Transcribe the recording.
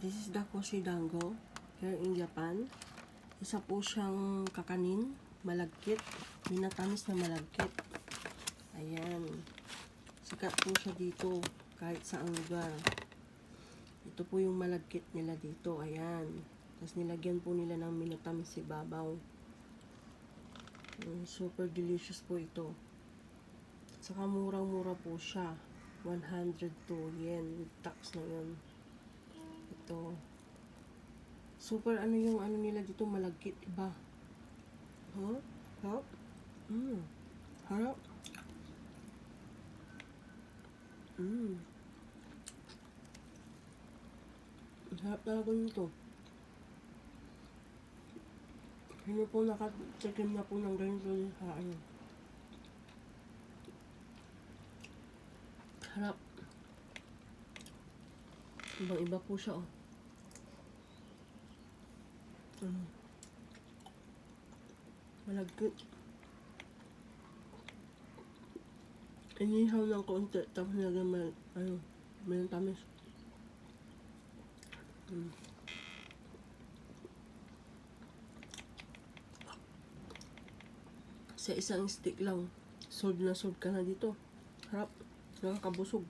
This is the Koshi Dango here in Japan. Isa po siyang kakanin, malagkit. Minatamis na malagkit. Ayan. Sikat po siya dito kahit saang lugar. Ito po yung malagkit nila dito. Ayan. Tapos nilagyan po nila ng minatamis si babaw. Mm, super delicious po ito. Saka murang-mura po siya. 102 yen. Tax na yun. Ito. Super ano yung ano nila dito malagkit. Iba. Huh? Harap? Mm. Harap? Mm. Ang Harap talaga nito. Hindi po nakatikim na po ng ganito sa ano. Harap. Ibang iba po siya oh. Mm. Malagkit. Inihaw ng konti, tapos nilagyan may, ano, may tamis. Mm. Sa isang stick lang, solve na solve ka na dito. Harap, nakakabusog.